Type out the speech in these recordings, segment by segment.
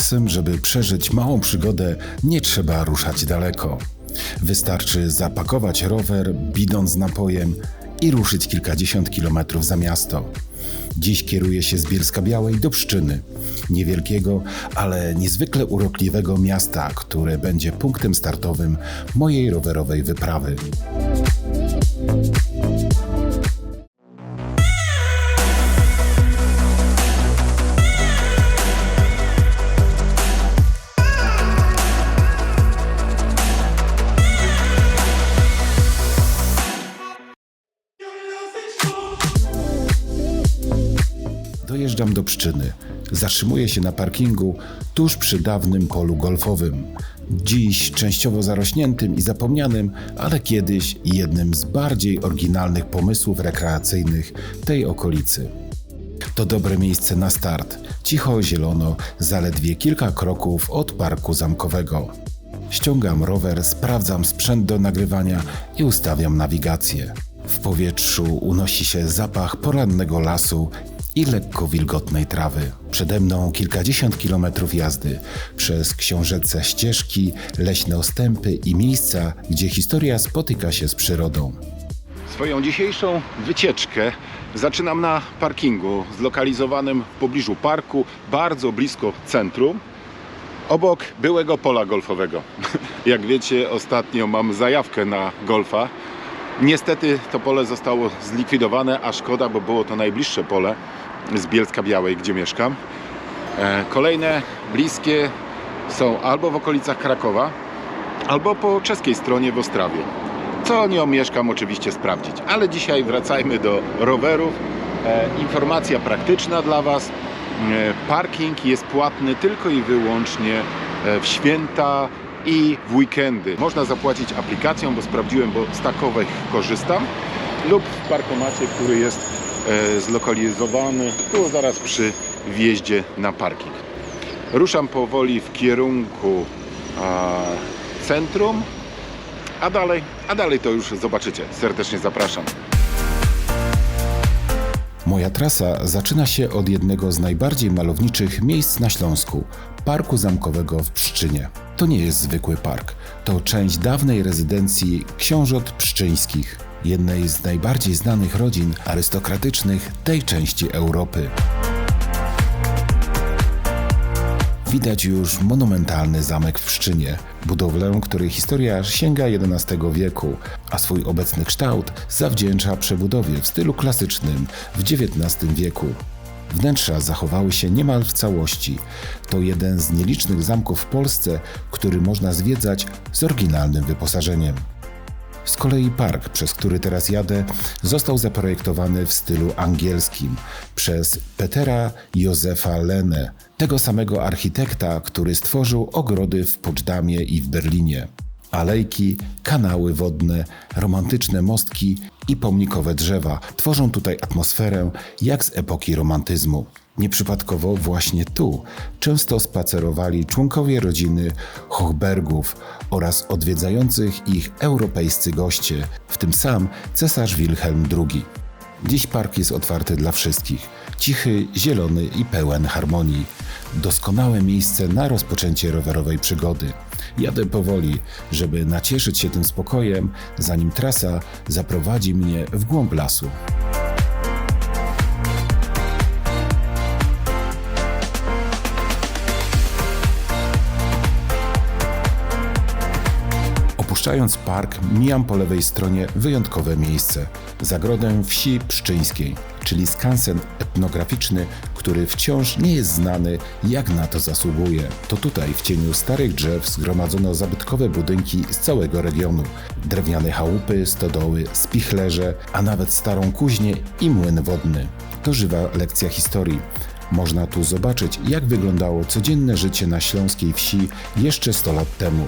Czasem, żeby przeżyć małą przygodę, nie trzeba ruszać daleko. Wystarczy zapakować rower, bidon z napojem i ruszyć kilkadziesiąt kilometrów za miasto. Dziś kieruję się z Bielska Białej do Pszczyny, niewielkiego, ale niezwykle urokliwego miasta, które będzie punktem startowym mojej rowerowej wyprawy. Dojeżdżam do Pszczyny. Zatrzymuję się na parkingu tuż przy dawnym polu golfowym. Dziś częściowo zarośniętym i zapomnianym, ale kiedyś jednym z bardziej oryginalnych pomysłów rekreacyjnych tej okolicy. To dobre miejsce na start. Cicho, zielono, zaledwie kilka kroków od parku zamkowego. Ściągam rower, sprawdzam sprzęt do nagrywania i ustawiam nawigację. W powietrzu unosi się zapach porannego lasu i lekko wilgotnej trawy. Przede mną kilkadziesiąt kilometrów jazdy przez książęce ścieżki, leśne ostępy i miejsca, gdzie historia spotyka się z przyrodą. Swoją dzisiejszą wycieczkę zaczynam na parkingu zlokalizowanym w pobliżu parku, bardzo blisko centrum, obok byłego pola golfowego. Jak wiecie, ostatnio mam zajawkę na golfa. Niestety to pole zostało zlikwidowane, a szkoda, bo było to najbliższe pole z Bielska Białej, gdzie mieszkam. E, Kolejne bliskie są albo w okolicach Krakowa, albo po czeskiej stronie w Ostrawie. Co nie omieszkam oczywiście sprawdzić. Ale dzisiaj wracajmy do rowerów. E, informacja praktyczna dla Was. E, parking jest płatny tylko i wyłącznie w święta i w weekendy. Można zapłacić aplikacją, bo sprawdziłem, bo z takowych korzystam, lub w parkomacie, który jest e, zlokalizowany tu zaraz przy wjeździe na parking. Ruszam powoli w kierunku centrum, a dalej, a dalej to już zobaczycie. Serdecznie zapraszam. Moja trasa zaczyna się od jednego z najbardziej malowniczych miejsc na Śląsku Parku Zamkowego w Pszczynie. To nie jest zwykły park, to część dawnej rezydencji książąt pszczyńskich, jednej z najbardziej znanych rodzin arystokratycznych tej części Europy. Widać już monumentalny zamek w Pszczynie, budowlę, której historia sięga XI wieku, a swój obecny kształt zawdzięcza przebudowie w stylu klasycznym w XIX wieku. Wnętrza zachowały się niemal w całości. To jeden z nielicznych zamków w Polsce, który można zwiedzać z oryginalnym wyposażeniem. Z kolei park, przez który teraz jadę, został zaprojektowany w stylu angielskim przez Petera Józefa Lenne, tego samego architekta, który stworzył ogrody w Poczdamie i w Berlinie. Alejki, kanały wodne, romantyczne mostki i pomnikowe drzewa tworzą tutaj atmosferę jak z epoki romantyzmu. Nieprzypadkowo właśnie tu często spacerowali członkowie rodziny Hochbergów oraz odwiedzających ich europejscy goście, w tym sam cesarz Wilhelm II. Dziś park jest otwarty dla wszystkich. Cichy, zielony i pełen harmonii. Doskonałe miejsce na rozpoczęcie rowerowej przygody. Jadę powoli, żeby nacieszyć się tym spokojem, zanim trasa zaprowadzi mnie w głąb lasu. Opuszczając park, mijam po lewej stronie wyjątkowe miejsce zagrodę wsi pszczyńskiej, czyli skansen etnograficzny, który wciąż nie jest znany, jak na to zasługuje. To tutaj, w cieniu starych drzew, zgromadzono zabytkowe budynki z całego regionu: drewniane chałupy, stodoły, spichlerze, a nawet starą kuźnię i młyn wodny. To żywa lekcja historii. Można tu zobaczyć, jak wyglądało codzienne życie na śląskiej wsi jeszcze 100 lat temu.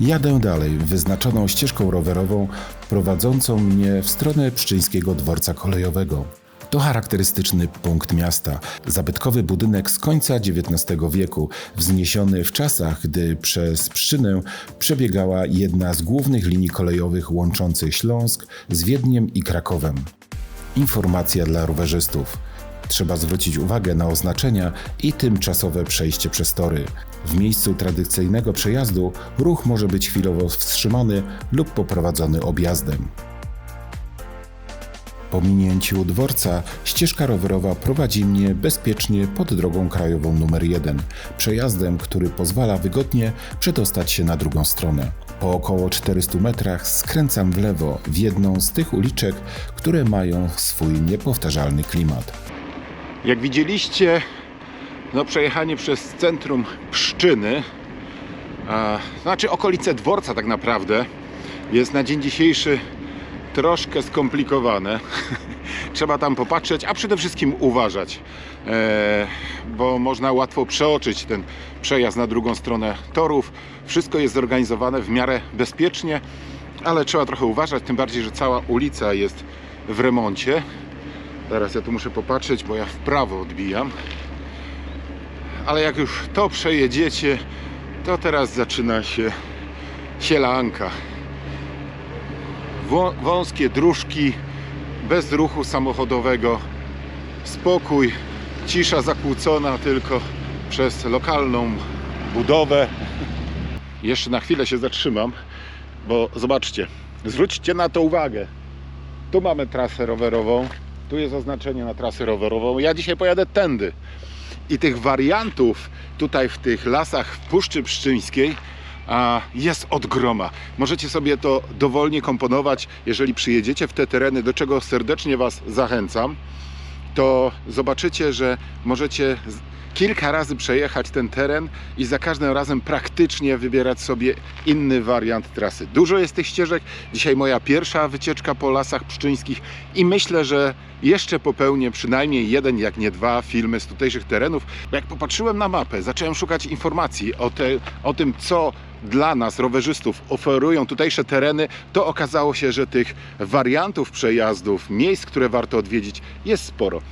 Jadę dalej wyznaczoną ścieżką rowerową prowadzącą mnie w stronę pszczyńskiego dworca kolejowego. To charakterystyczny punkt miasta. Zabytkowy budynek z końca XIX wieku, wzniesiony w czasach, gdy przez Pszczynę przebiegała jedna z głównych linii kolejowych łączących Śląsk z Wiedniem i Krakowem. Informacja dla rowerzystów. Trzeba zwrócić uwagę na oznaczenia i tymczasowe przejście przez tory. W miejscu tradycyjnego przejazdu ruch może być chwilowo wstrzymany lub poprowadzony objazdem. Po minięciu dworca ścieżka rowerowa prowadzi mnie bezpiecznie pod drogą krajową numer 1, przejazdem, który pozwala wygodnie przedostać się na drugą stronę. Po około 400 metrach skręcam w lewo w jedną z tych uliczek, które mają swój niepowtarzalny klimat. Jak widzieliście, no przejechanie przez centrum Pszczyny, a, znaczy okolice dworca tak naprawdę, jest na dzień dzisiejszy troszkę skomplikowane. Trzeba tam popatrzeć, a przede wszystkim uważać, e, bo można łatwo przeoczyć ten przejazd na drugą stronę torów. Wszystko jest zorganizowane w miarę bezpiecznie, ale trzeba trochę uważać, tym bardziej, że cała ulica jest w remoncie. Teraz ja tu muszę popatrzeć, bo ja w prawo odbijam. Ale jak już to przejedziecie, to teraz zaczyna się sielanka. Wą- Wąskie dróżki, bez ruchu samochodowego, spokój, cisza zakłócona tylko przez lokalną budowę. Jeszcze na chwilę się zatrzymam, bo zobaczcie, zwróćcie na to uwagę. Tu mamy trasę rowerową, tu jest oznaczenie na trasę rowerową. Ja dzisiaj pojadę tędy. I tych wariantów tutaj w tych lasach w Puszczy Pszczyńskiej a, jest od groma. Możecie sobie to dowolnie komponować, jeżeli przyjedziecie w te tereny, do czego serdecznie Was zachęcam. To zobaczycie, że możecie kilka razy przejechać ten teren i za każdym razem praktycznie wybierać sobie inny wariant trasy. Dużo jest tych ścieżek. Dzisiaj moja pierwsza wycieczka po lasach pszczyńskich i myślę, że jeszcze popełnię przynajmniej jeden, jak nie dwa filmy z tutejszych terenów. Jak popatrzyłem na mapę, zacząłem szukać informacji o, te, o tym, co dla nas, rowerzystów, oferują tutejsze tereny, to okazało się, że tych wariantów przejazdów, miejsc, które warto odwiedzić, jest sporo.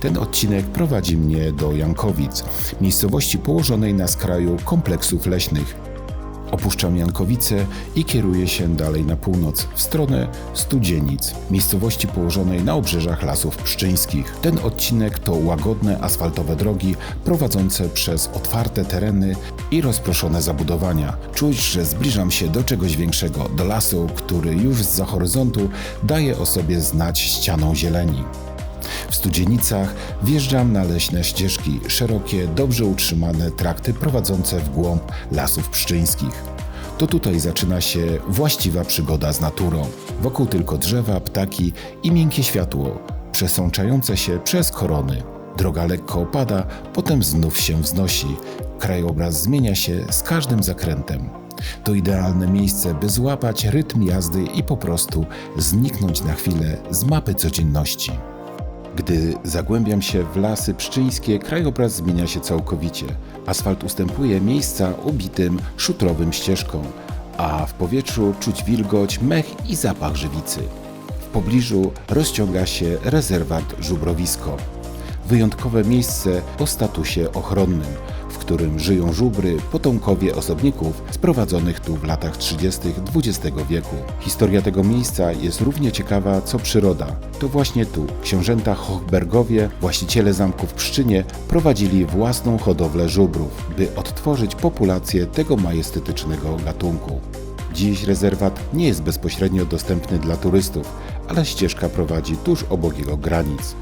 Ten odcinek prowadzi mnie do Jankowic, miejscowości położonej na skraju kompleksów leśnych. Opuszczam Jankowice i kieruję się dalej na północ, w stronę Studzienic, miejscowości położonej na obrzeżach Lasów Pszczyńskich. Ten odcinek to łagodne asfaltowe drogi prowadzące przez otwarte tereny i rozproszone zabudowania. Czuć, że zbliżam się do czegoś większego, do lasu, który już z horyzontu daje o sobie znać ścianą zieleni. W Studzienicach wjeżdżam na leśne ścieżki, szerokie, dobrze utrzymane trakty prowadzące w głąb lasów pszczyńskich. To tutaj zaczyna się właściwa przygoda z naturą. Wokół tylko drzewa, ptaki i miękkie światło, przesączające się przez korony. Droga lekko opada, potem znów się wznosi. Krajobraz zmienia się z każdym zakrętem. To idealne miejsce, by złapać rytm jazdy i po prostu zniknąć na chwilę z mapy codzienności. Gdy zagłębiam się w lasy pszczyńskie, krajobraz zmienia się całkowicie. Asfalt ustępuje miejsca ubitym szutrowym ścieżką, a w powietrzu czuć wilgoć, mech i zapach żywicy. W pobliżu rozciąga się rezerwat Żubrowisko. Wyjątkowe miejsce o statusie ochronnym, którym żyją żubry, potomkowie osobników sprowadzonych tu w latach 30. XX wieku. Historia tego miejsca jest równie ciekawa co przyroda. To właśnie tu książęta Hochbergowie, właściciele zamku w Pszczynie, prowadzili własną hodowlę żubrów, by odtworzyć populację tego majestetycznego gatunku. Dziś rezerwat nie jest bezpośrednio dostępny dla turystów, ale ścieżka prowadzi tuż obok jego granic.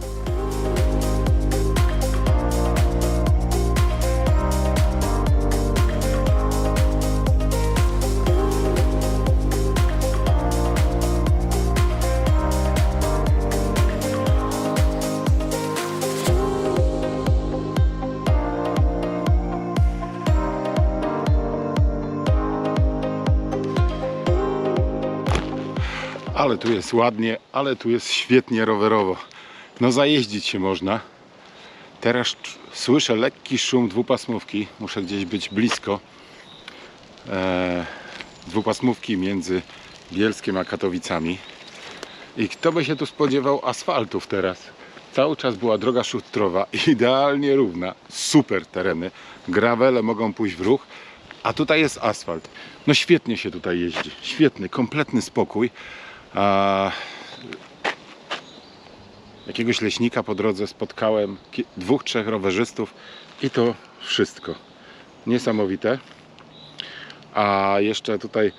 Ale tu jest ładnie, ale tu jest świetnie rowerowo. No zajeździć się można. Teraz słyszę lekki szum dwupasmówki. Muszę gdzieś być blisko. e, dwupasmówki między Bielskiem a Katowicami. I kto by się tu spodziewał asfaltów teraz? Cały czas była droga szutrowa, idealnie równa, super tereny. Gravele mogą pójść w ruch, a tutaj jest asfalt. No świetnie się tutaj jeździ, świetny, kompletny spokój. A jakiegoś leśnika po drodze spotkałem, dwóch, trzech rowerzystów i to wszystko. Niesamowite. A jeszcze tutaj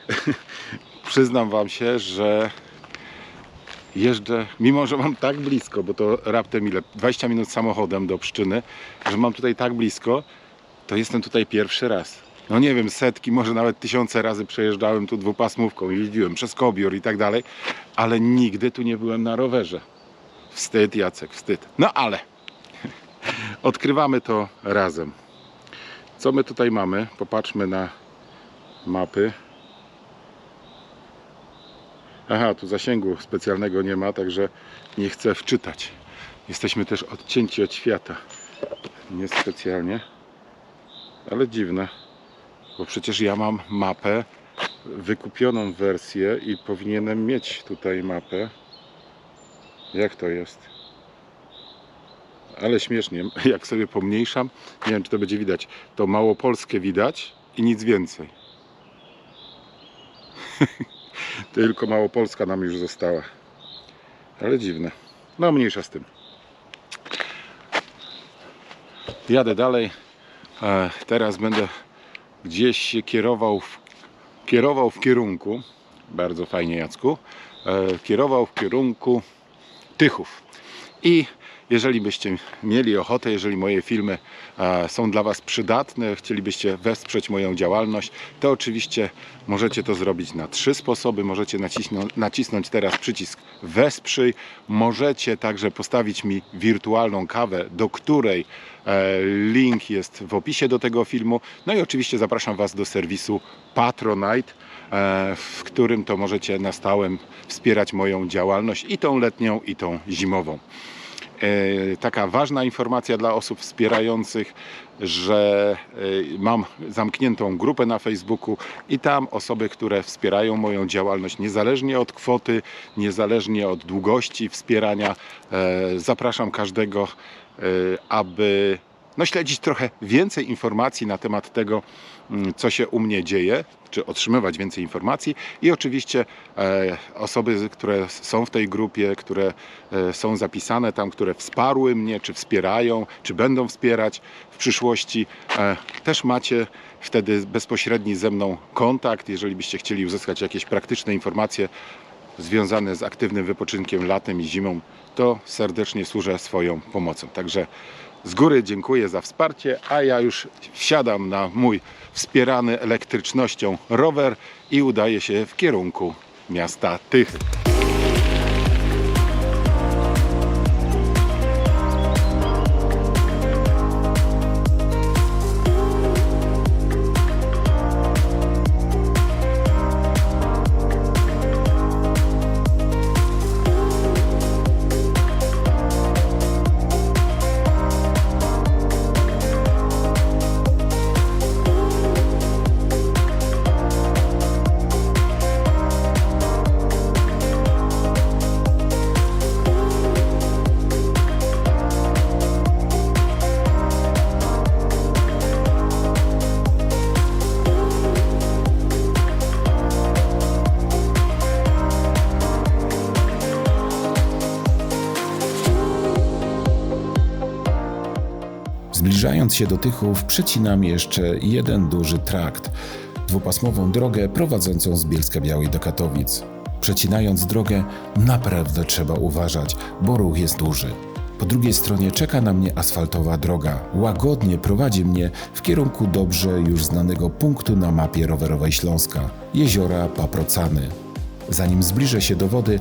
przyznam Wam się, że jeżdżę, mimo że mam tak blisko, bo to raptem ile? 20 minut samochodem do Pszczyny, że mam tutaj tak blisko, to jestem tutaj pierwszy raz. No nie wiem, setki, może nawet tysiące razy przejeżdżałem tu dwupasmówką, jeździłem przez Kobior i tak dalej, ale nigdy tu nie byłem na rowerze. Wstyd, Jacek, wstyd. No ale odkrywamy to razem. Co my tutaj mamy? Popatrzmy na mapy. Aha, tu zasięgu specjalnego nie ma, także nie chcę wczytać. Jesteśmy też odcięci od świata. Niespecjalnie, ale dziwne, bo przecież ja mam mapę, wykupioną wersję i powinienem mieć tutaj mapę. Jak to jest? Ale śmiesznie, jak sobie pomniejszam, nie wiem czy to będzie widać, to małopolskie widać i nic więcej. Tylko Małopolska nam już została. Ale dziwne. No mniejsza z tym. Jadę dalej. E, teraz będę gdzieś się kierował w, kierował w kierunku. Bardzo fajnie Jacku. E, kierował w kierunku Tychów. I jeżeli byście mieli ochotę, jeżeli moje filmy e, są dla Was przydatne, chcielibyście wesprzeć moją działalność, to oczywiście możecie to zrobić na trzy sposoby. Możecie nacisnąć, teraz przycisk Wesprzyj. Możecie także postawić mi wirtualną kawę, do której e, link jest w opisie do tego filmu. No i oczywiście zapraszam Was do serwisu Patronite, e, w którym to możecie na stałe wspierać moją działalność i tą letnią, i tą zimową. E, taka ważna informacja dla osób wspierających, że e, mam zamkniętą grupę na Facebooku i tam osoby, które wspierają moją działalność niezależnie od kwoty, niezależnie od długości wspierania, e, zapraszam każdego, aby no, śledzić trochę więcej informacji na temat tego, mm, co się u mnie dzieje, czy otrzymywać więcej informacji i oczywiście e, osoby, które są w tej grupie, które e, są zapisane tam, które wsparły mnie, czy wspierają, czy będą wspierać w przyszłości, e, też macie wtedy bezpośredni ze mną kontakt, jeżeli byście chcieli uzyskać jakieś praktyczne informacje związane z aktywnym wypoczynkiem latem i zimą, to serdecznie służę swoją pomocą. Także z góry dziękuję za wsparcie, a ja już wsiadam na mój wspierany elektrycznością rower i udaję się w kierunku miasta Tychy. Zbliżając się do Tychów, przecinam jeszcze jeden duży trakt, dwupasmową drogę prowadzącą z Bielska Białej do Katowic. Przecinając drogę, naprawdę trzeba uważać, bo ruch jest duży. Po drugiej stronie czeka na mnie asfaltowa droga. Łagodnie prowadzi mnie w kierunku dobrze już znanego punktu na mapie rowerowej Śląska jeziora Paprocany. Zanim zbliżę się do wody,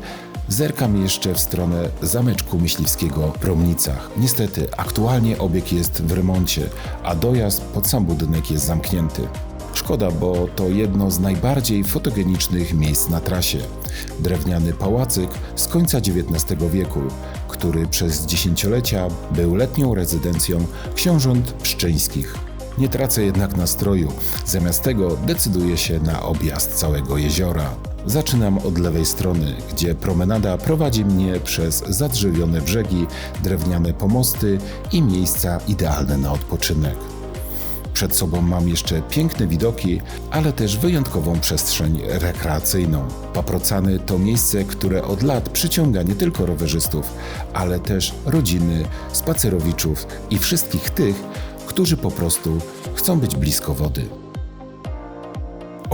zerkam jeszcze w stronę zameczku myśliwskiego w Promnicach. Niestety, aktualnie obieg jest w remoncie, a dojazd pod sam budynek jest zamknięty. Szkoda, bo to jedno z najbardziej fotogenicznych miejsc na trasie. Drewniany pałacyk z końca XIX wieku, który przez dziesięciolecia był letnią rezydencją książąt pszczyńskich. Nie tracę jednak nastroju. Zamiast tego decyduję się na objazd całego jeziora. Zaczynam od lewej strony, gdzie promenada prowadzi mnie przez zadrzewione brzegi, drewniane pomosty i miejsca idealne na odpoczynek. Przed sobą mam jeszcze piękne widoki, ale też wyjątkową przestrzeń rekreacyjną. Paprocany to miejsce, które od lat przyciąga nie tylko rowerzystów, ale też rodziny, spacerowiczów i wszystkich tych, którzy po prostu chcą być blisko wody.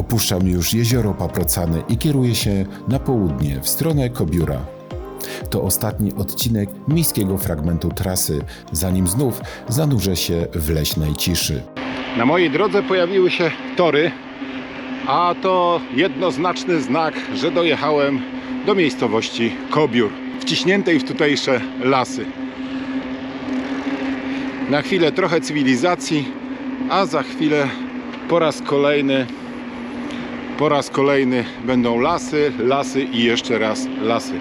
Opuszczam już jezioro Paprocany i kieruję się na południe, w stronę Kobiura. To ostatni odcinek miejskiego fragmentu trasy, zanim znów zanurzę się w leśnej ciszy. Na mojej drodze pojawiły się tory, a to jednoznaczny znak, że dojechałem do miejscowości Kobiór, wciśniętej w tutejsze lasy. Na chwilę trochę cywilizacji, a za chwilę po raz kolejny po raz kolejny będą lasy, lasy i jeszcze raz lasy.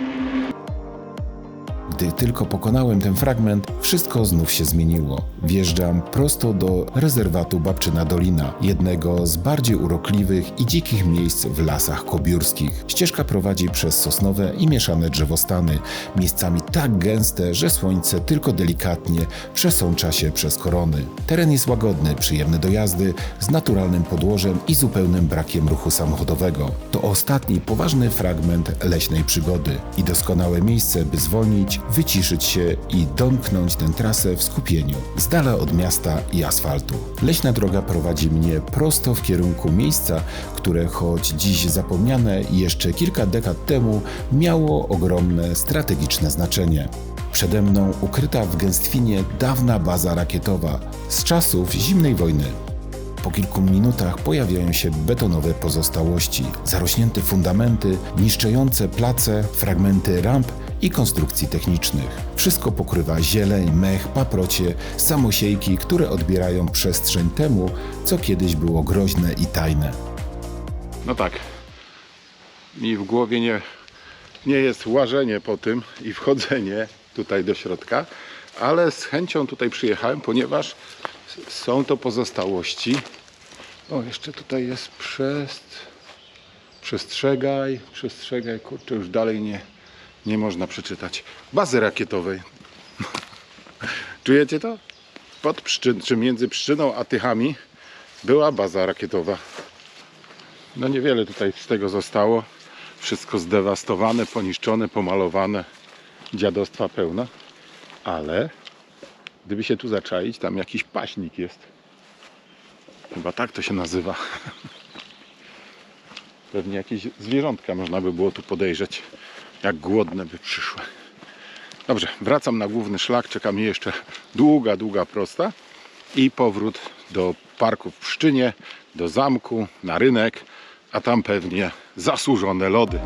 Gdy tylko pokonałem ten fragment, wszystko znów się zmieniło. Wjeżdżam prosto do rezerwatu Babczyna Dolina, jednego z bardziej urokliwych i dzikich miejsc w lasach kobiórskich. Ścieżka prowadzi przez sosnowe i mieszane drzewostany, miejscami tak gęste, że słońce tylko delikatnie przesącza się przez korony. Teren jest łagodny, przyjemny do jazdy, z naturalnym podłożem i zupełnym brakiem ruchu samochodowego. To ostatni poważny fragment leśnej przygody i doskonałe miejsce, by zwolnić, wyciszyć się i domknąć tę trasę w skupieniu, z dala od miasta i asfaltu. Leśna droga prowadzi mnie prosto w kierunku miejsca, które choć dziś zapomniane jeszcze kilka dekad temu miało ogromne strategiczne znaczenie. Przede mną ukryta w gęstwinie dawna baza rakietowa z czasów zimnej wojny. Po kilku minutach pojawiają się betonowe pozostałości, zarośnięte fundamenty, niszczące place, fragmenty ramp i konstrukcji technicznych. Wszystko pokrywa zieleń, mech, paprocie, samosiejki, które odbierają przestrzeń temu, co kiedyś było groźne i tajne. No tak. Mi w głowie nie, nie jest łażenie po tym i wchodzenie tutaj do środka, ale z chęcią tutaj przyjechałem, ponieważ są to pozostałości. O, jeszcze tutaj jest przest... przestrzegaj, przestrzegaj, kurczę, już dalej nie, nie można przeczytać. Bazy rakietowej. Czujecie to? Pod Pszczyn, czy między Pszczyną a Tychami była baza rakietowa. No niewiele tutaj z tego zostało. Wszystko zdewastowane, poniszczone, pomalowane. Dziadostwa pełna. Ale gdyby się tu zaczaić, tam jakiś paśnik jest. Chyba tak to się nazywa. Pewnie jakieś zwierzątka można by było tu podejrzeć. Jak głodne by przyszły. Dobrze, wracam na główny szlak. Czeka mnie jeszcze długa, długa prosta i powrót do parku w Pszczynie, do zamku, na rynek, a tam pewnie zasłużone lody.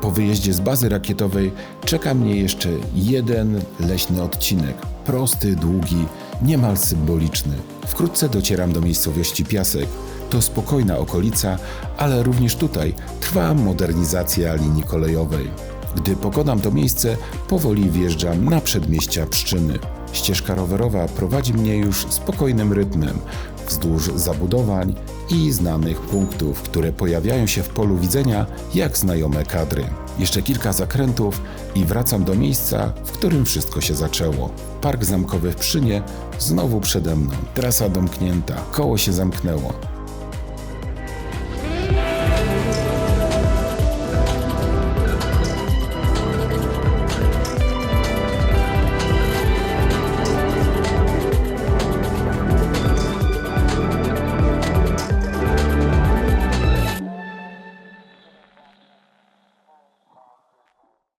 Po wyjeździe z bazy rakietowej czeka mnie jeszcze jeden leśny odcinek. Prosty, długi, niemal symboliczny. Wkrótce docieram do miejscowości Piasek. To spokojna okolica, ale również tutaj trwa modernizacja linii kolejowej. Gdy pokonam to miejsce, powoli wjeżdżam na przedmieścia Pszczyny. Ścieżka rowerowa prowadzi mnie już spokojnym rytmem, wzdłuż zabudowań i znanych punktów, które pojawiają się w polu widzenia jak znajome kadry. Jeszcze kilka zakrętów i wracam do miejsca, w którym wszystko się zaczęło. Park zamkowy w Pszynie znowu przede mną. Trasa domknięta, koło się zamknęło.